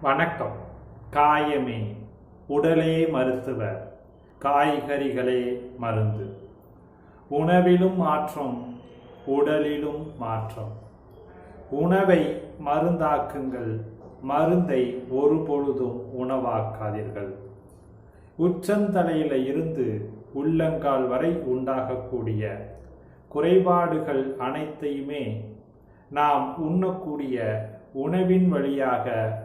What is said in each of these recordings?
வணக்கம். காயமே உடலே மருத்துவர் காய்கறிகளே மருந்து. உணவிலும் மாற்றம் உடலிலும் மாற்றம். உணவை மருந்தாக்குங்கள் மருந்தை ஒரு பொழுதும் உணவாக்காதீர்கள். உச்சந்தலையில இருந்து உள்ளங்கால் வரை உண்டாகக்கூடிய குறைபாடுகள் அனைத்தையுமே நாம் உண்ணக்கூடிய உணவின் வழியாக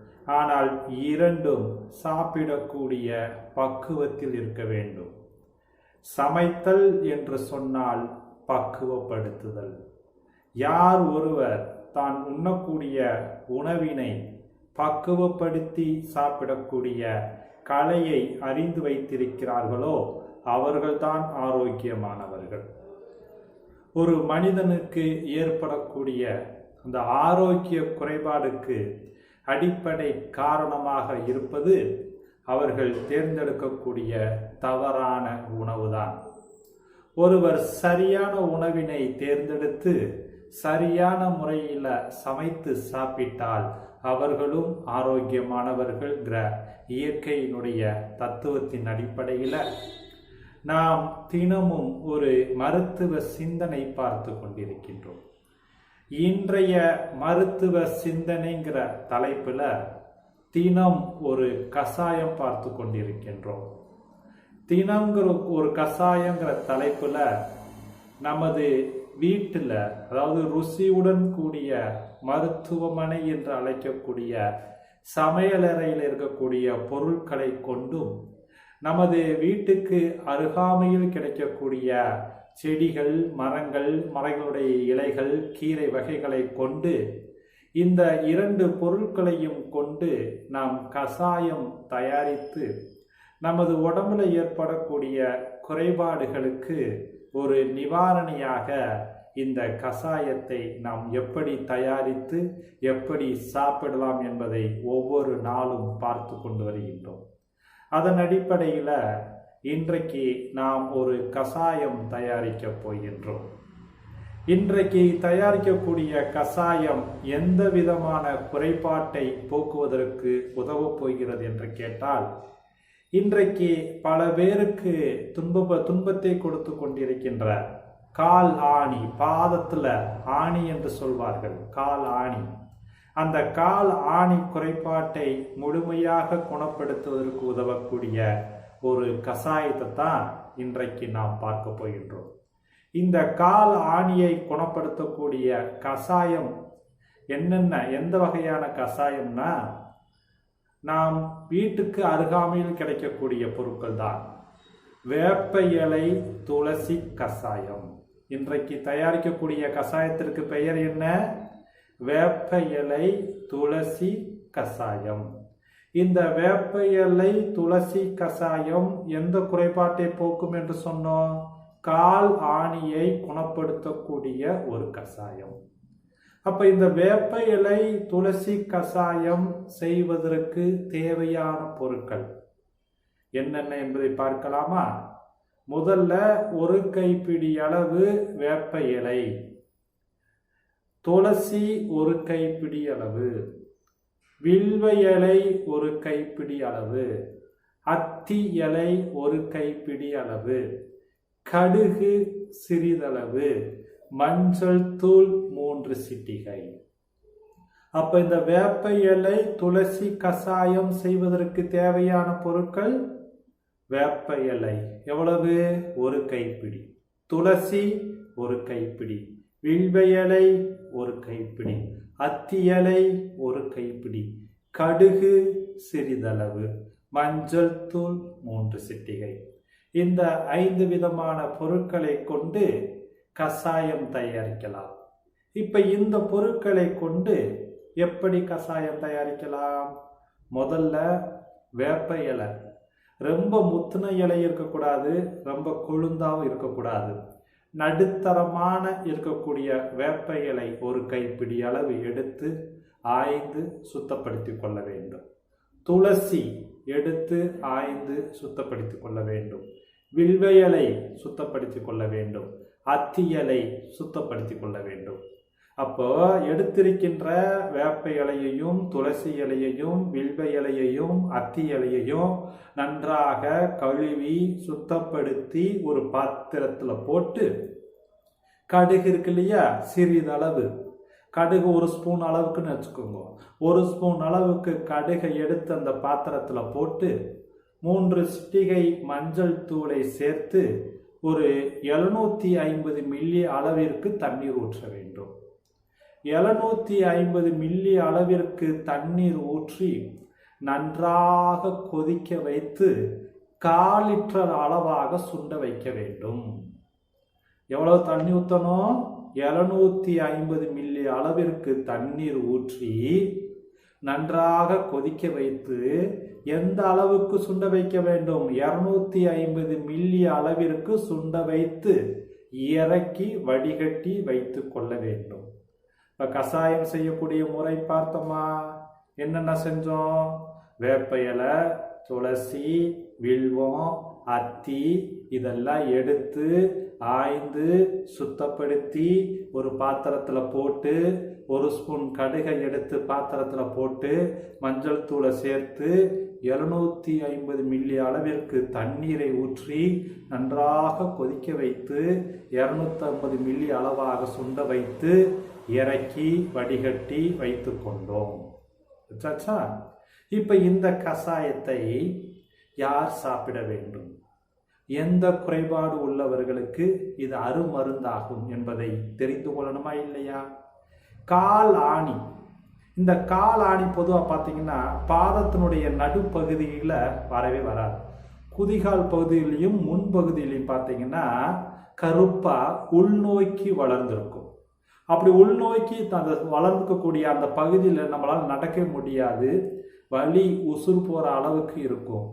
ஆனால் இரண்டும் சாப்பிடக்கூடிய பக்குவத்தில் இருக்க வேண்டும். சமைத்தல் என்று சொன்னால் பக்குவப்படுத்துதல். யார் ஒருவர் தான் உண்ணக்கூடிய உணவினை பக்குவப்படுத்தி சாப்பிடக்கூடிய கலையை அறிந்து வைத்திருக்கிறார்களோ அவர்கள்தான் ஆரோக்கியமானவர்கள். ஒரு மனிதனுக்கு ஏற்படக்கூடிய அந்த ஆரோக்கிய குறைபாடுக்கு அடிப்படை காரணமாக இருப்பது அவர்கள் தேர்ந்தெடுக்கக்கூடிய தவறான உணவுதான். ஒருவர் சரியான உணவினை தேர்ந்தெடுத்து சரியான முறையில் சமைத்து சாப்பிட்டால் அவர்களும் ஆரோக்கியமானவர்கள்ங்கிற இயற்கையினுடைய தத்துவத்தின் அடிப்படையில் நாம் தினமும் ஒரு மருத்துவ சிந்தனை பார்த்து கொண்டிருக்கின்றோம். இன்றைய மருத்துவ சிந்தனைங்கிற தலைப்பில் தினம் ஒரு கசாயம் பார்த்து கொண்டிருக்கின்றோம். தினங்கிற ஒரு கசாயங்கிற தலைப்பில் நமது வீட்டில் அதாவது ருசியுடன் கூடிய மருத்துவமனை என்று அழைக்கக்கூடிய சமையலறையில் இருக்கக்கூடிய பொருட்களை கொண்டும் நமது வீட்டுக்கு அருகாமையில் கிடைக்கக்கூடிய செடிகள் மரங்கள் மரங்களுடைய இலைகள் கீரை வகைகளை கொண்டு இந்த இரண்டு பொருட்களையும் கொண்டு நாம் கசாயம் தயாரித்து நமது உடம்புல ஏற்படக்கூடிய குறைபாடுகளுக்கு ஒரு நிவாரணியாக இந்த கசாயத்தை நாம் எப்படி தயாரித்து எப்படி சாப்பிடலாம் என்பதை ஒவ்வொரு நாளும் பார்த்து கொண்டு வருகின்றோம். அதன் அடிப்படையில் இன்றைக்கு நாம் ஒரு கசாயம் தயாரிக்க போகின்றோம். இன்றைக்கு தயாரிக்கக்கூடிய கசாயம் எந்த விதமான குறைபாட்டை போக்குவதற்கு உதவப் போகிறது என்று கேட்டால் இன்றைக்கு பல பேருக்கு துன்ப துன்பத்தை கொடுத்து கொண்டிருக்கின்ற கால் ஆணி பாதத்துல ஆணி என்று சொல்வார்கள் கால் ஆணி. அந்த கால் ஆணி குறைபாட்டை முழுமையாக குணப்படுத்துவதற்கு உதவக்கூடிய ஒரு கசாயத்தை தான் இன்றைக்கு நாம் பார்க்க போகின்றோம். இந்த கால் ஆணியை குணப்படுத்தக்கூடிய கசாயம் என்னென்ன? எந்த வகையான கசாயம்னா நாம் வீட்டுக்கு அருகாமையில் கிடைக்கக்கூடிய பொருட்கள் தான். வேப்ப இலை துளசி கசாயம். இன்றைக்கு தயாரிக்கக்கூடிய கசாயத்திற்கு பெயர் என்ன? வேப்ப இலை துளசி கசாயம். இந்த வேப்ப இலை துளசி கசாயம் எந்த குறைபாட்டை போக்கும் என்று சொன்னோம்? கால் ஆணியை குணப்படுத்தக்கூடிய ஒரு கசாயம். அப்ப இந்த வேப்ப இலை துளசி கசாயம் செய்வதற்கு தேவையான பொருட்கள் என்னென்ன என்பதை பார்க்கலாமா? முதல்ல ஒரு கைப்பிடி அளவு வேப்ப இலை துளசி ஒரு கைப்பிடி அளவு. வில்வ இலை ஒரு கைப்பிடி அளவு அத்தி இலை ஒரு கைப்பிடி அளவு கடுகு சிறிதளவு மஞ்சள் தூள் மூன்று சிட்டிகை. அப்ப இந்த வேப்ப இலை துளசி கசாயம் செய்வதற்கு தேவையான பொருட்கள்? வேப்ப இலை. எவ்வளவு? ஒரு கைப்பிடி. துளசி ஒரு கைப்பிடி. வில்வ இலை ஒரு கைப்பிடி. அத்தி இலை ஒரு கைப்பிடி கடுகு சிறிதளவு மஞ்சள் தூள் மூன்று சிட்டிகை. இந்த ஐந்து விதமான பொருட்களை கொண்டு கசாயம் தயாரிக்கலாம். இப்ப இந்த பொருட்களை கொண்டு எப்படி கசாயம் தயாரிக்கலாம்? முதல்ல வேப்ப இலை. ரொம்ப முத்துன இலை இருக்கக்கூடாது ரொம்ப கொழுந்தாவும் இருக்கக்கூடாது. நடுத்தரமான இருக்கக்கூடிய வேப்ப இலை ஒரு கைப்பிடி அளவு எடுத்து ஆய்ந்து சுத்தப்படுத்தி கொள்ள வேண்டும். துளசி எடுத்து ஆய்ந்து சுத்தப்படுத்தி கொள்ள வேண்டும். வில்வையலை சுத்தப்படுத்தி கொள்ள வேண்டும். அத்தியலை சுத்தப்படுத்தி கொள்ள வேண்டும். அப்போ எடுத்திருக்கின்ற வேப்ப இலையையும் துளசி இலையையும் வில்வ இலையையும் அத்தி இலையையும் நன்றாக கழுவி சுத்தப்படுத்தி ஒரு பாத்திரத்தில் போட்டு கடுகு இருக்கு இல்லையா? சிறிதளவு. கடுகு ஒரு ஸ்பூன் அளவுக்குன்னு வச்சுக்கோங்க. ஒரு ஸ்பூன் அளவுக்கு கடுகை எடுத்து அந்த பாத்திரத்தில் போட்டு மூன்று சிட்டிகை மஞ்சள் தூளை சேர்த்து ஒரு எழுநூற்றி ஐம்பது மில்லி அளவிற்கு தண்ணீர் ஊற்ற வேண்டும். எழுநூத்தி ஐம்பது மில்லி அளவிற்கு தண்ணீர் ஊற்றி நன்றாக கொதிக்க வைத்து கால் லிட்டர் அளவாக சுண்ட வைக்க வேண்டும். எவ்வளவு தண்ணி ஊற்றணும் எழுநூத்தி ஐம்பது மில்லி அளவிற்கு தண்ணீர் ஊற்றி நன்றாக கொதிக்க வைத்து எந்த அளவுக்கு சுண்ட வைக்க வேண்டும்? இரநூத்தி ஐம்பது மில்லி அளவிற்கு சுண்ட வைத்து இறக்கி வடிகட்டி வைத்து கொள்ள வேண்டும். இப்ப கஷாயம் செய்யக்கூடிய முறை பார்த்தோமா? என்னென்ன செஞ்சோம்? வேப்ப இலை துளசி வில்வம் அத்தி இதெல்லாம் எடுத்து ஆய்ந்து சுத்தப்படுத்தி ஒரு பாத்திரத்தில் போட்டு ஒரு ஸ்பூன் கடுகை எடுத்து பாத்திரத்தில் போட்டு மஞ்சள் தூளை சேர்த்து இருநூத்தி ஐம்பது மில்லி அளவிற்கு தண்ணீரை ஊற்றி நன்றாக கொதிக்க வைத்து இரநூத்தி ஐம்பது மில்லி அளவாக சுண்ட வைத்து இறக்கி வடிகட்டி வைத்து கொண்டோம் இப்போ இப்ப இந்த கஷாயத்தை யார் சாப்பிட வேண்டும்? எந்த குறைபாடு உள்ளவர்களுக்கு இது அருமருந்தாகும் என்பதை தெரிந்து கொள்ளணுமா இல்லையா? கால் ஆணி. இந்த கால் ஆணி பொதுவாக பார்த்தீங்கன்னா பாதத்தினுடைய நடுப்பகுதியில் வரவே வராது. குதிகால் பகுதியிலையும் முன்பகுதியிலையும் பார்த்தீங்கன்னா கருப்பாக உள்நோக்கி வளர்ந்துருக்கும். அப்படி உள்நோக்கி அந்த வளர்ந்துக்கக்கூடிய அந்த பகுதியில் நம்மளால் நடக்க முடியாது. வலி உசுறு போகிற அளவுக்கு இருக்கும்.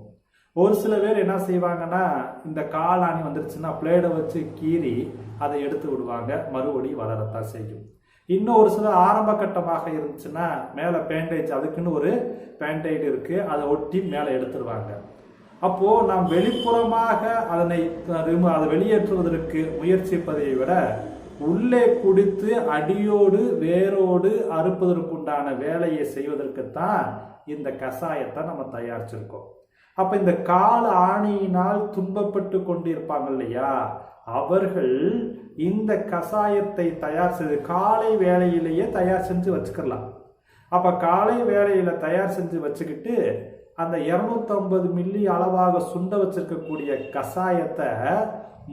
ஒரு சில பேர் என்ன செய்வாங்கன்னா இந்த காலாணி வந்துருச்சுன்னா பிளேடை வச்சு கீறி அதை எடுத்து விடுவாங்க. மறுபடி வளரத்தான் செய்யும். இன்னும் ஒரு சில ஆரம்ப கட்டமாக இருந்துச்சுன்னா மேலே பேண்டேஜ் அதுக்குன்னு ஒரு பேண்டேஜ் இருக்குது அதை ஒட்டி மேலே எடுத்துருவாங்க. அப்போது நாம் வெளிப்புறமாக அதனை அதை வெளியேற்றுவதற்கு முயற்சிப்பதை விட உள்ளே குடித்து அடியோடு வேரோடு அறுப்பதற்குண்டான வேலையை செய்வதற்குத்தான் இந்த கஷாயத்தை நம்ம தயாரிச்சிருக்கோம். அப்ப இந்த கால ஆணியினால் துன்பப்பட்டு கொண்டிருப்பாங்க இல்லையா? அவர்கள் இந்த கஷாயத்தை தயார் செய்து காலை வேலையிலேயே தயார் செஞ்சு வச்சுக்கலாம் அப்ப காலை வேலையில தயார் செஞ்சு வச்சுக்கிட்டு அந்த இரநூத்தம்பது மில்லி அளவாக சுண்ட வச்சிருக்கக்கூடிய கஷாயத்தை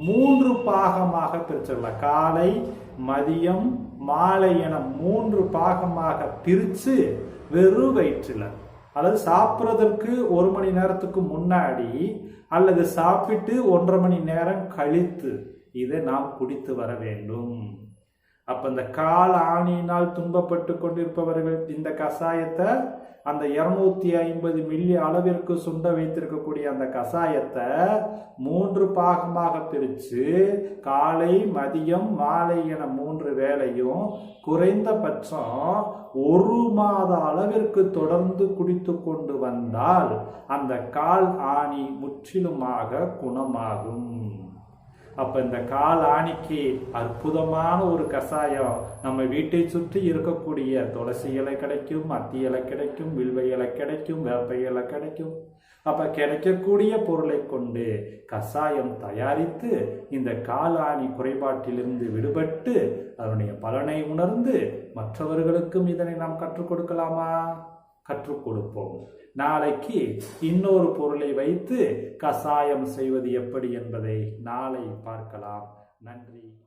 மூன்று பாகமாக பிரிச்சிடலாம். காலை மதியம் மாலை என மூன்று பாகமாக பிரித்து வெறும் வயிற்றில். அல்லது சாப்பிட்றதற்கு ஒரு மணி நேரத்துக்கு முன்னாடி அல்லது சாப்பிட்டு ஒன்றரை மணி நேரம் கழித்து இதை நாம் குடித்து வர வேண்டும். அப்ப இந்த கால் ஆணியினால் துன்பப்பட்டு கொண்டிருப்பவர்கள் இந்த கஷாயத்தை அந்த இருநூத்தி ஐம்பது மில்லி அளவிற்கு சுண்ட வைத்திருக்கக்கூடிய அந்த கஷாயத்தை மூன்று பாகமாக பிரித்து காலை மதியம் மாலை என மூன்று வேளையும் குறைந்தபட்சம் ஒரு மாத அளவிற்கு தொடர்ந்து குடித்து கொண்டு வந்தால் அந்த கால் ஆணி முற்றிலுமாக குணமாகும். அப்ப இந்த கால் ஆணிக்கு அற்புதமான ஒரு கஷாயம். நம்ம வீட்டை சுற்றி இருக்கக்கூடிய துளசி இலை கிடைக்கும் மத்தி இலை கிடைக்கும் வில்வ இலை கிடைக்கும் வேப்ப இலை கிடைக்கும். அப்ப கிடைக்கக்கூடிய பொருளை கொண்டு கஷாயம் தயாரித்து இந்த காலாணி குறைபாட்டிலிருந்து விடுபட்டு அதனுடைய பலனை உணர்ந்து மற்றவர்களுக்கும் இதனை நாம் கற்றுக் கொடுக்கலாமா? கற்றுக் கொடுப்போம். நாளைக்கு இன்னொரு பொருளை வைத்து கசாயம் செய்வது எப்படி என்பதை நாளை பார்க்கலாம். நன்றி.